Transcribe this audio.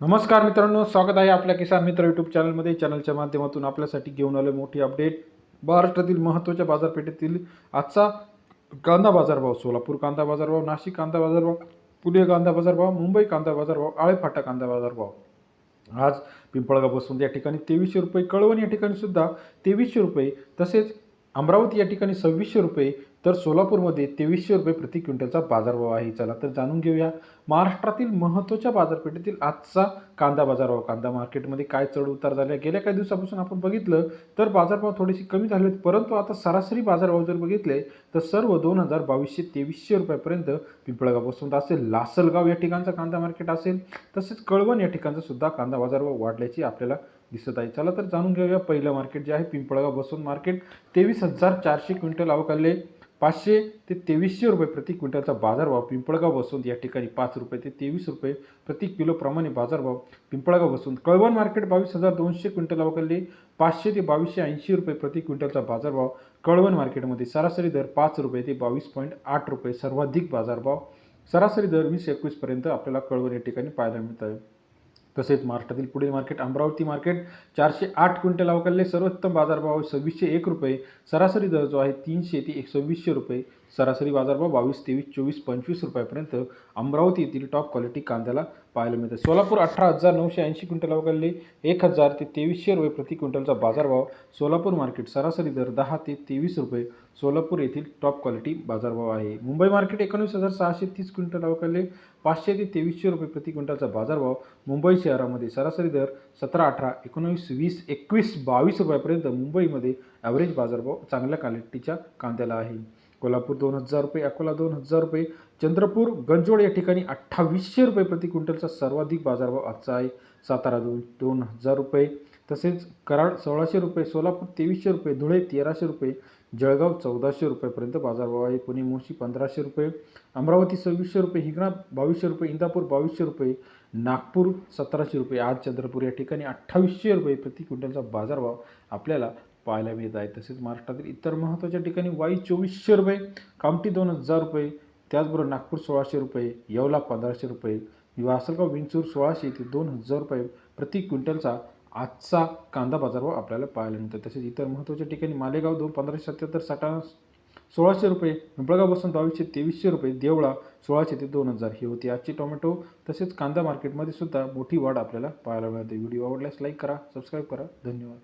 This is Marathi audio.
नमस्कार मित्रांनो स्वागत आहे आपल्या किसान मित्र यूट्यूब चॅनलमध्ये चॅनलच्या माध्यमातून आपल्यासाठी घेऊन आले मोठी अपडेट महाराष्ट्रातील महत्त्वाच्या बाजारपेठेतील आजचा कांदा बाजारभाव सोलापूर कांदा बाजारभाव नाशिक कांदा बाजारभाव पुणे कांदा बाजारभाव मुंबई कांदा बाजारभाव आळेफाटा कांदा बाजारभाव. आज पिंपळगाव बसून या ठिकाणी तेवीसशे रुपये कळवण या ठिकाणी सुद्धा तेवीसशे रुपये तसेच अमरावती या ठिकाणी सव्वीसशे रुपये तर सोलापूरमध्ये तेवीसशे रुपये प्रति क्विंटलचा बाजारभाव आहे. चला तर जाणून घेऊया महाराष्ट्रातील महत्त्वाच्या बाजारपेठेतील आजचा कांदा बाजारभाव कांदा मार्केटमध्ये काय चढ उतार झाले गेल्या काही दिवसापासून आपण बघितलं तर बाजारभाव थोडेसे कमी झाले आहेत परंतु आता सरासरी बाजारभाव जर बघितले तर सर्व दोन हजार बावीसशे तेवीसशे रुपयापर्यंत पिंपळगावपासून असेल लासलगाव या ठिकाणचा कांदा मार्केट असेल तसेच कळवण या ठिकाणचा सुद्धा कांदा बाजारभाव वाढल्याची आपल्याला दिसत आहे. चला तर जाणून घेऊया पहिलं मार्केट जे आहे पिंपळगाव बसून मार्केट. तेवीस हजार चारशे क्विंटल अवकाले पाचशे ते तेवीसशे रुपये प्रति क्विंटलचा बाजारभाव पिंपळगाव बसून या ठिकाणी पाच रुपये ते तेवीस रुपये प्रति किलोप्रमाणे बाजारभाव पिंपळगाव बसून कळवण मार्केट बावीस हजार दोनशे क्विंटल अवकाले पाचशे ते बावीसशे ऐंशी रुपये प्रति क्विंटलचा बाजारभाव. कळवण मार्केटमध्ये सरासरी दर पाच रुपये ते बावीस पॉईंट आठ रुपये सर्वाधिक बाजारभाव. सरासरी दर वीस एकवीसपर्यंत आपल्याला कळवण या ठिकाणी पाहायला मिळत आहे तसेच महाराष्ट्रातील पुढील मार्केट अमरावती मार्केट चारशे आठ क्विंटल अवकालले सर्वोत्तम बाजारभाव सव्वीसशे एक रुपये. सरासरी दर जो आहे तीनशे ते एक सव्वीसशे रुपये. सरासरी बाजारभाव बावीस तेवीस चोवीस पंचवीस रुपयापर्यंत अमरावती येथील टॉप क्वालिटी कांद्याला पाहायला मिळते. सोलापूर अठरा हजार नऊशे ऐंशी क्विंटल वगळले एक हजार ते तेवीसशे रुपये प्रति क्विंटलचा बाजारभाव सोलापूर मार्केट सरासरी दर दहा ते तेवीस रुपये. सोलापूर येथील टॉप क्वालिटी बाजारभाव आहे. मुंबई मार्केट एकोणीस हजार सहाशे तीस क्विंटल अवकालले पाचशे ते तेवीसशे रुपये प्रति क्विंटलचा बाजारभाव मुंबई शहरामध्ये सरासरी दर सतरा अठरा एकोणीस वीस एकवीस बावीस रुपयापर्यंत मुंबईमध्ये ॲव्हरेज बाजारभाव चांगल्या क्वालिटीच्या कांद्याला आहे. कोल्हापूर दोन हजार रुपये अकोला दोन हजार रुपये चंद्रपूर गंजोड या ठिकाणी अठ्ठावीसशे रुपये प्रति क्विंटलचा सर्वाधिक बाजारभाव आजचा आहे. सातारा दोन दोन हजार रुपये. तसेच कराड सोळाशे रुपये सोलापूर तेवीसशे रुपये धुळे तेराशे रुपये जळगाव चौदाशे रुपयेपर्यंत बाजारभाव आहे. पुणे मोशी पंधराशे रुपये. अमरावती सव्वीसशे रुपये हिंगणा बावीसशे रुपये इंदापूर बावीसशे रुपये नागपूर सतराशे रुपये. आज चंद्रपूर या ठिकाणी अठ्ठावीसशे रुपये प्रति क्विंटलचा बाजारभाव आपल्याला पाहायला मिळत आहे. तसेच महाराष्ट्रातील इतर महत्त्वाच्या ठिकाणी वाई चोवीसशे रुपये कामठी दोन हजार रुपये त्याचबरोबर नागपूर सोळाशे रुपये येवला पंधराशे रुपये वासलगाव विंचूर सोळाशे ते दोन हजार रुपये प्रति क्विंटलचा आजचा कांदा बाजारभाव आपल्याला पाहायला मिळतो. तसेच इतर महत्त्वाच्या ठिकाणी मालेगाव दोन पंधराशे सत्याहत्तर साठाणा सोळाशे रुपये पिंपळगाव बसून बावीसशे तेवीसशे रुपये देवळा सोळाशे ते दोन हजार ही होती. आजची टोमॅटो तसेच कांदा मार्केटमध्ये सुद्धा मोठी वाढ आपल्याला पाहायला मिळते. व्हिडिओ आवडल्यास लाईक करा सबस्क्राईब करा. धन्यवाद.